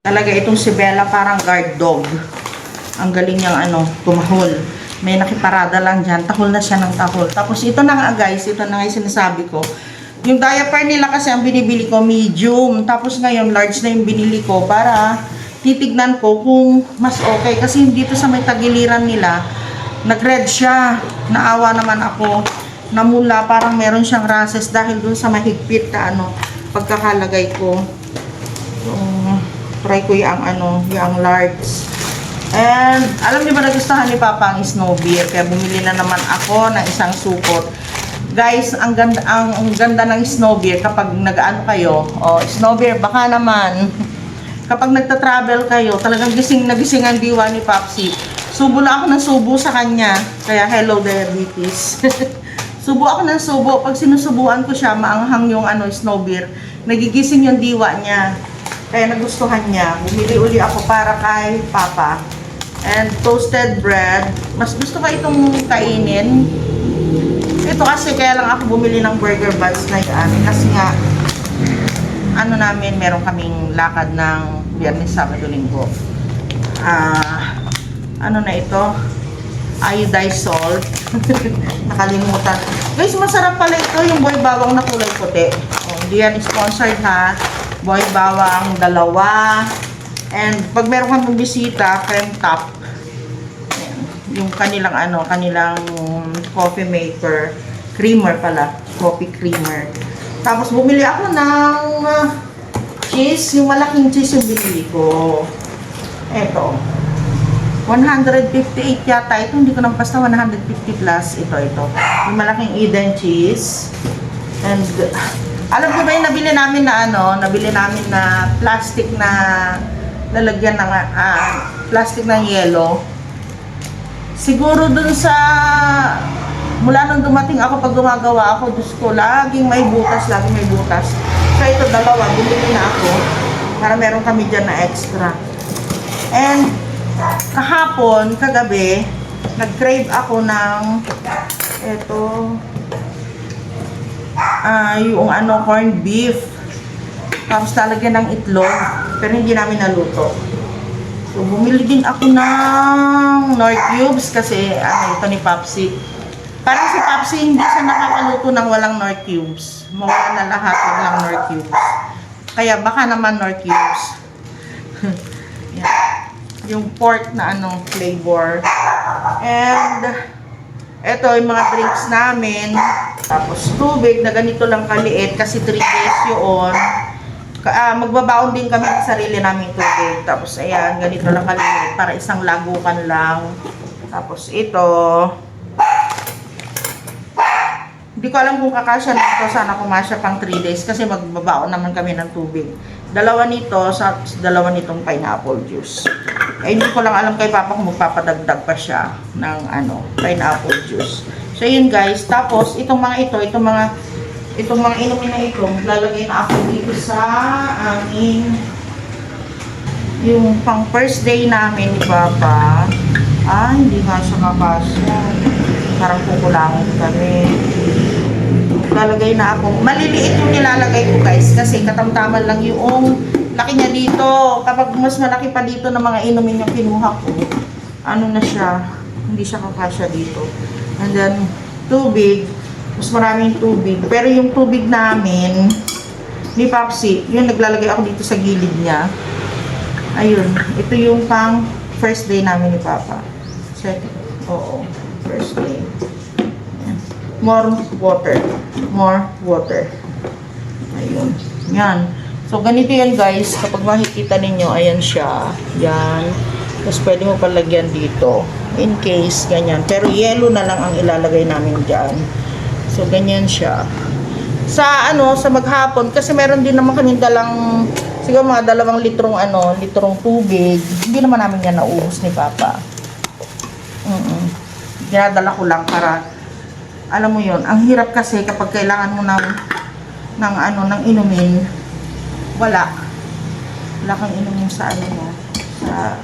Talaga itong si Bella parang guard dog. Ang galing niyang ano, tumahol. May nakiparada lang dyan. Tahol na siya ng tahol. Tapos ito na nga guys, ito na nga yung sinasabi ko. Yung diaper nila kasi ang binibili ko medium. Tapos ngayon large na yung binili ko para titignan ko kung mas okay. Kasi dito sa may tagiliran nila, nag-red siya. Naawa naman ako. Namula, parang meron siyang rashes dahil dun sa mahigpit na ano, pagkakalagay ko. So, try ko yung ano, yung large. And, alam niyo ba nagustuhan ni Papa ang snow beer? Kaya bumili na naman ako ng isang supot. Guys, ang ganda, ang, ang ganda ng snow beer kapag nag-ano kayo, oh, snow beer, baka naman, kapag nagta-travel kayo, talagang gising na gising ang diwa ni Papsi. Subo na ako ng subo sa kanya. Kaya hello diabetes. subo ako ng subo. Pag sinusubuan ko siya, maanghang yung ano, snow beer. Nagigising yung diwa niya. Kaya nagustuhan niya. Bumili uli ako para kay Papa. And toasted bread. Mas gusto ko itong kainin. Ito kasi kaya lang ako bumili ng burger buns na yan. Kasi nga, ano namin, meron kaming lakad ng Biyernes, Sabado, Linggo. Ah, ano na ito? Iodized salt. Nakalimutan. Guys, masarap pala ito, yung boy bawang na kulay puti. Oh, hindi yan sponsored ha. Boy bawang, dalawa. And pag meron kang bisita, cream top. Yung kanilang ano, kanilang coffee maker. Creamer pala. Coffee creamer. Tapos bumili ako ng ah, cheese. Yung malaking cheese yung binili ko. Eto. 158 yata ito. Hindi ko nang basta 150 plus. Ito, ito. Yung malaking Eden cheese. And alam ko ba yung nabili namin na ano, nabili namin na plastic na lalagyan ng ah, plastic ng yelo. Siguro dun sa mula nung dumating ako pag gumagawa ako, Diyos ko, laging may butas, laging may butas. So ito dalawa, bumili na ako para meron kami dyan na extra. And kahapon, kagabi, nag-crave ako ng ito ah yung ano, corned beef. Tapos talagyan ng itlog, pero hindi namin naluto. So, bumili din ako ng Nor Cubes kasi ano ito ni Papsi. Parang si Papsi hindi siya nakakaluto ng walang Nor Cubes. Mawala na lahat walang Nor Cubes. Kaya baka naman Nor Cubes. Yan. Yung pork na anong flavor. And ito yung mga drinks namin. Tapos tubig na ganito lang kaliit kasi 3 days yun. Ah, magbabaon din kami ng sarili naming tubig. Tapos ayan, ganito lang kaliit para isang lagukan lang. Tapos ito. Hindi ko alam kung kakasya nito. Sana kumasya pang 3 days kasi magbabaon naman kami ng tubig. Dalawa nito sa dalawa nitong pineapple juice. Eh, hindi ko lang alam kay Papa kung magpapadagdag pa siya ng ano, pineapple juice. So yun guys, tapos itong mga ito, itong mga itong mga inumin na ito, lalagay na ako dito sa aming yung pang first day namin ni Papa. Ah, hindi nga siya kakasya. Parang kukulangin kami. Lalagay na ako. Maliliit yung nilalagay ko guys kasi katamtaman lang yung laki niya dito. Kapag mas malaki pa dito ng mga inumin yung kinuha ko, ano na siya, hindi siya kakasya dito. And then, tubig, mas maraming tubig. Pero yung tubig namin, ni Papsi, yun naglalagay ako dito sa gilid niya. Ayun, ito yung pang first day namin ni Papa. Second, oo, first day. More water. More water. Ayun. Yan. So, ganito yan guys. Kapag makikita ninyo, ayan siya. Yan. Tapos pwede mo palagyan dito. In case, ganyan. Pero yellow na lang ang ilalagay namin dyan. So, ganyan siya. Sa ano, sa maghapon, kasi meron din naman kami dalang, siguro mga dalawang litrong ano, litrong tubig. Hindi naman namin yan naubos ni Papa. Mm Dinadala ko lang para, alam mo yon ang hirap kasi kapag kailangan mo ng, ng ano, ng inumin, wala. Wala kang inumin sa ano mo, sa,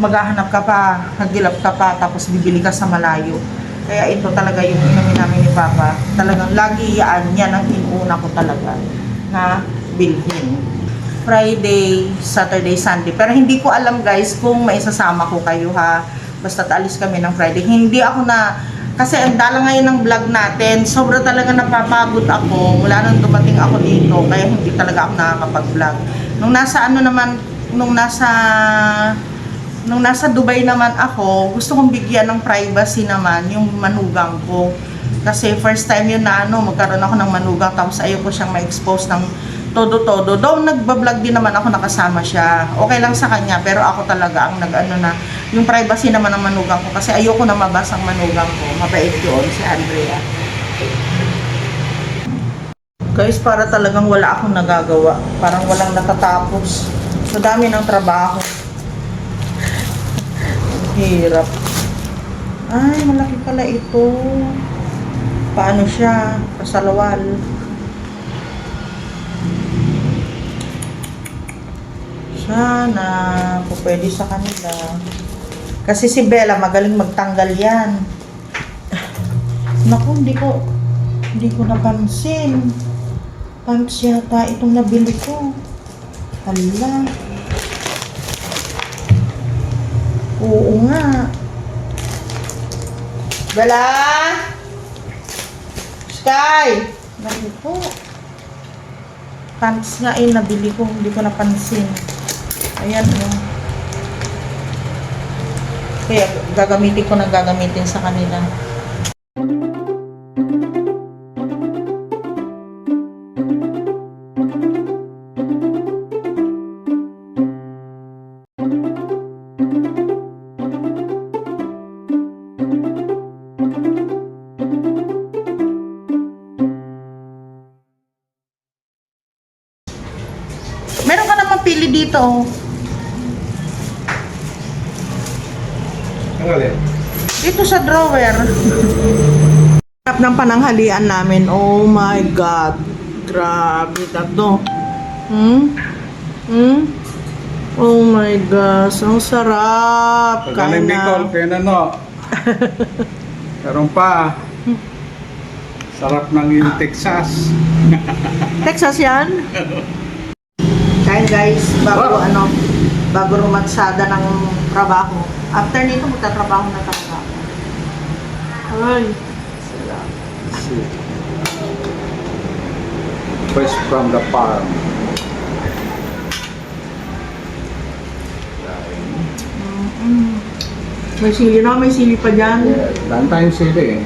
maghahanap ka pa, hagilap ka pa, tapos bibili ka sa malayo. Kaya ito talaga yung inumin namin ni Papa. Talagang lagi yan, yan ang inuna ko talaga na bilhin. Friday, Saturday, Sunday. Pero hindi ko alam guys kung maisasama ko kayo ha. Basta alis kami ng Friday. Hindi ako na, kasi ang dala ngayon ng vlog natin, sobra talaga napapagod ako mula nang dumating ako dito. Kaya hindi talaga ako nakakapag-vlog. Nung nasa ano naman, nung nasa nung nasa Dubai naman ako, gusto kong bigyan ng privacy naman yung manugang ko. Kasi first time yun na ano, magkaroon ako ng manugang tapos ayaw ko siyang ma-expose ng todo-todo. Though nagbablog din naman ako nakasama siya. Okay lang sa kanya, pero ako talaga ang nag-ano na, yung privacy naman ng manugang ko. Kasi ayoko na mabasa ang manugang ko. Mabait yun, si Andrea. Guys, para talagang wala akong nagagawa. Parang walang natatapos. Sa dami ng trabaho. Hirap. Ay, malaki pala ito. Paano siya? Kasalawal. Sana po pwede sa kanila. Kasi si Bella magaling magtanggal yan. Naku, hindi ko hindi ko napansin. Pumps yata itong nabili ko. Hala. Oo nga. Bella! Sky! Naku po. Pants nga eh, nabili ko. Hindi ko napansin. Ayan o. Kaya gagamitin ko na gagamitin sa kanila. Meron ka naman pili dito. Alin? Dito sa drawer. Sarap ng pananghalian namin. Oh my God. Grabe ka to. Hmm? Hmm? Oh my gosh. Ang sarap. Kagaling Kain Bicol, na. kaya na no. Meron pa. Sarap ng yung Texas. Texas yan? Kain guys. Bago ano, bago rumatsada ng trabaho. After nito, magtatrabaho na talaga ako. Ay. Fresh from the farm. May sili na, may sili pa dyan. Yeah, daan tayong sili eh.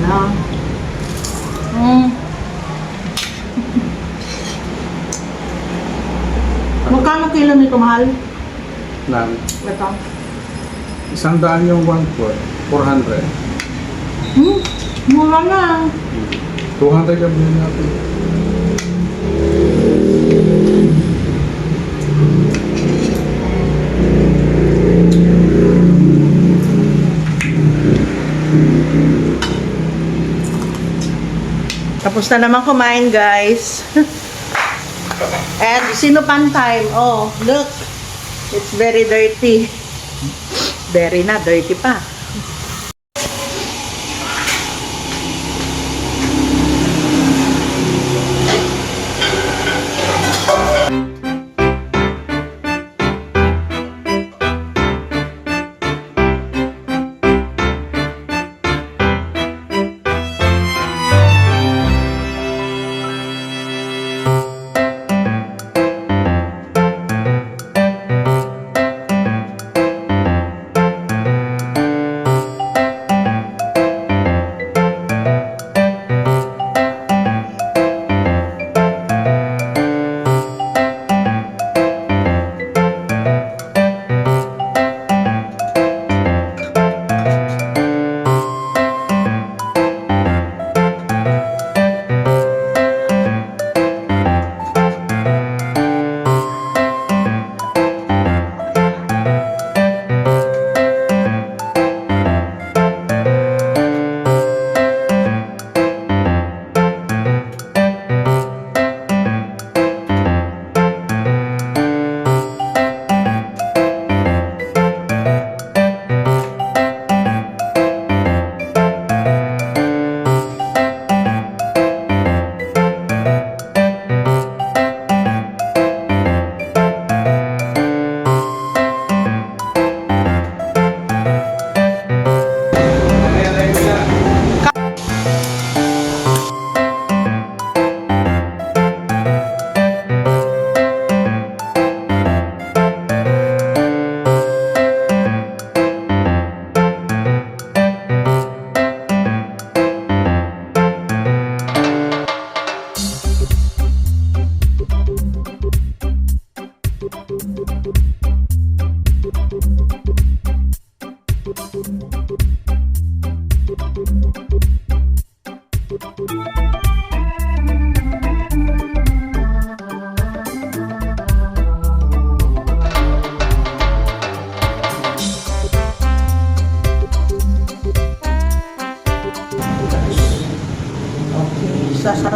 Wala. Mm. Kilo nito mahal? Ng Ito. isang daan yung one quart. 400. Hmm, mura na. 200 yung bilhin natin. Tapos na naman kumain, guys. And sino pan time? Oh, look. It's very dirty. Very na, dirty pa.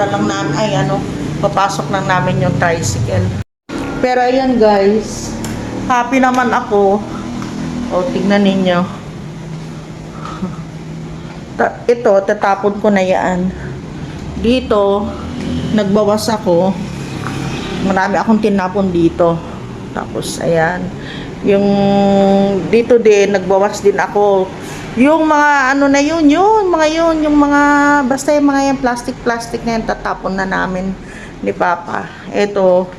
Sasara lang namin, ay ano, papasok lang namin yung tricycle. Pero ayan guys, happy naman ako. O, tignan ninyo. Ta- ito, tatapon ko na yan. Dito, nagbawas ako. Marami akong tinapon dito. Tapos, ayan. Yung dito din, nagbawas din ako. Yung mga ano na yun, yun, mga yun, yung mga, basta yung mga yung plastic-plastic na yun, tatapon na namin ni Papa. Ito,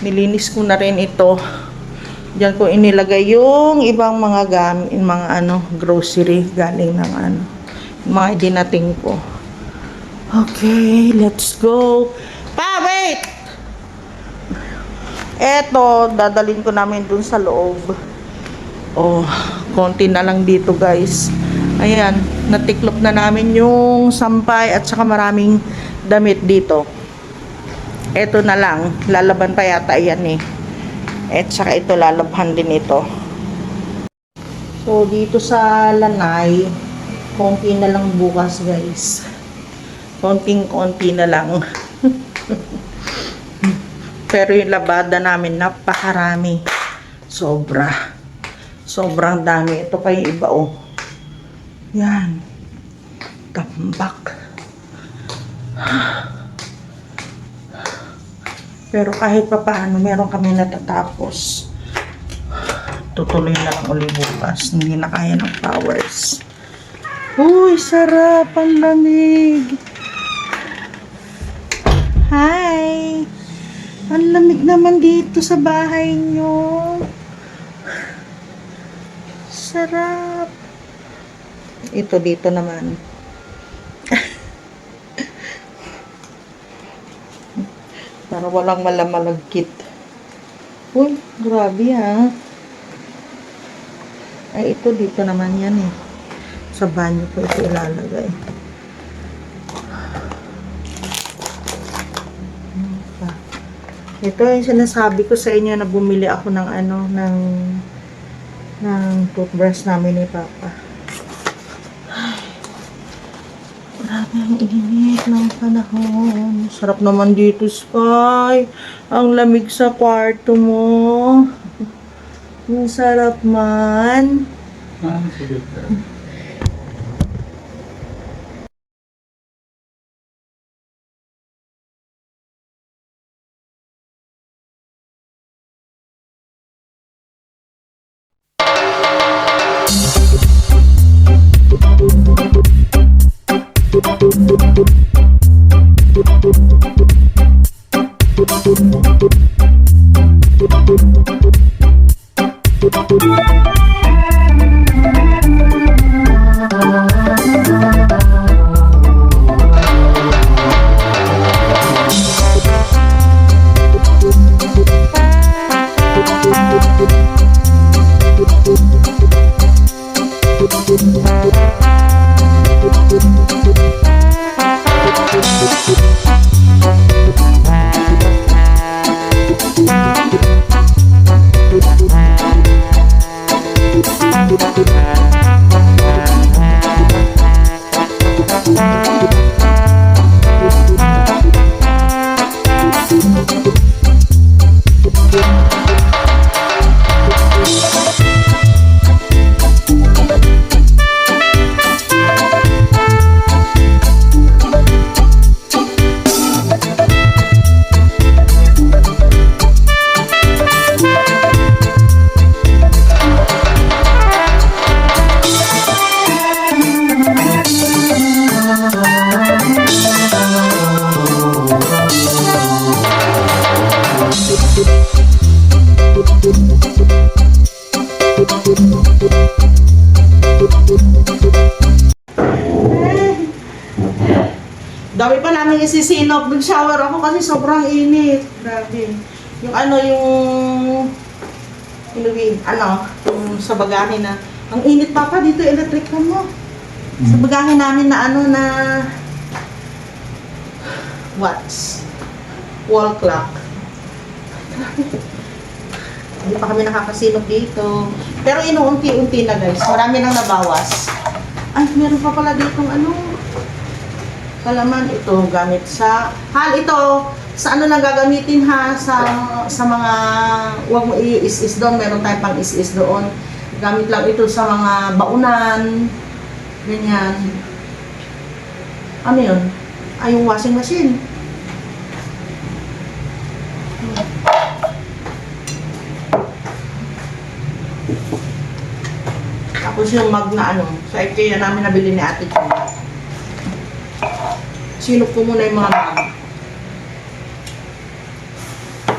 nilinis ko na rin ito. Diyan ko inilagay yung ibang mga gamit, mga ano, grocery galing ng ano, mga dinating ko. Okay, let's go. Pa, wait! Eto, dadalhin ko namin dun sa loob. Oh, konti na lang dito guys. Ayan, natiklop na namin yung sampay at saka maraming damit dito. Eto na lang, lalaban pa yata yan eh. At saka ito, lalabhan din ito. So, dito sa lanay, konti na lang bukas guys. Konting-konti na lang. Pero yung labada namin, napakarami. Sobra. Sobrang dami. Ito pa yung iba, oh. Yan. Tambak. Pero kahit pa paano, meron kami natatapos. Tutuloy na lang uli bukas. Hindi na kaya ng powers. Uy, sarap. Ang lamig. Hi! Ang lamig naman dito sa bahay nyo. Sarap. Ito dito naman. Para walang malamalagkit. Uy, grabe ah. Ay, ito dito naman yan eh. Sa banyo ko ito ilalagay. Ito yung sinasabi ko sa inyo na bumili ako ng ano, ng ng toothbrush namin ni Papa. Ay, Grabe ang init ng panahon. Sarap naman dito, Sky. Ang lamig sa kwarto mo. Ang sarap man. Ah, sige. Dami pa namin isisinop. Nag-shower ako kasi sobrang init. Grabe. Yung ano, yung... Inuwi, ano, yung sa bagahe na... Ang init papa dito, electric fan mo. Sa bagahe namin na ano na... watts. Wall clock. Hindi pa kami nakakasilog dito. Pero inuunti-unti na guys. Marami nang nabawas. Ay, meron pa pala ditong ano. Kalaman ito gamit sa hal ito sa ano lang gagamitin ha sa sa mga wag mo i-is-is doon meron tayong pang is-is doon gamit lang ito sa mga baunan ganyan ano yun ay yung washing machine tapos yung mag na ano sa IKEA namin nabili ni ate ko Sinop ko muna yung mga mag.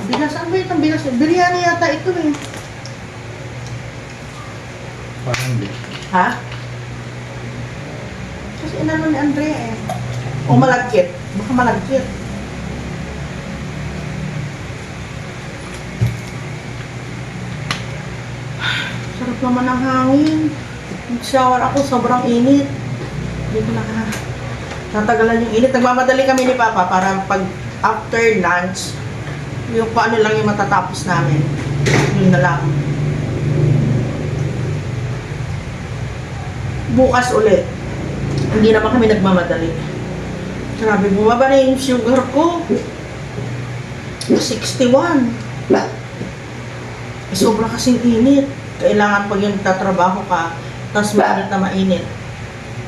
Bigas, ano ba itong bigas? Biryani yata ito eh. Parang hindi. Ha? Kasi inano ni Andrea eh. O malagkit. Baka malagkit. Sarap naman ang hangin. Nag-shower ako, sobrang init. Hindi ko naka... Yung init. Nagmamadali kami ni Papa para pag after lunch, yung kung ano lang yung matatapos namin. Yun na lang. Bukas ulit. Hindi naman kami nagmamadali. Grabe, bumaba na yung sugar ko. 61. Eh, sobra kasing init. Kailangan pag yung tatrabaho ka, tapos mainit na mainit.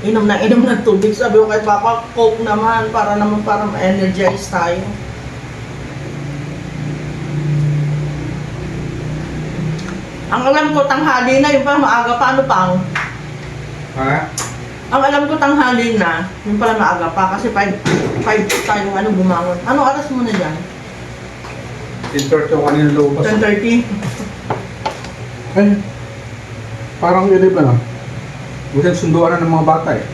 Inom na inom ng tubig. Sabi ko kay Papa, Coke naman, para naman para ma-energize tayo. Ang alam ko, tanghali na, yung pa maaga pa, ano pang? Ha? Ang alam ko, tanghali na, yung pala maaga pa, kasi 5, 5 tayo ano, bumangon. Ano oras mo na dyan? 10.30 ako kanina lumabas. 10.30? Ay, parang yun ba Bukan sunduan na ng mga bata eh.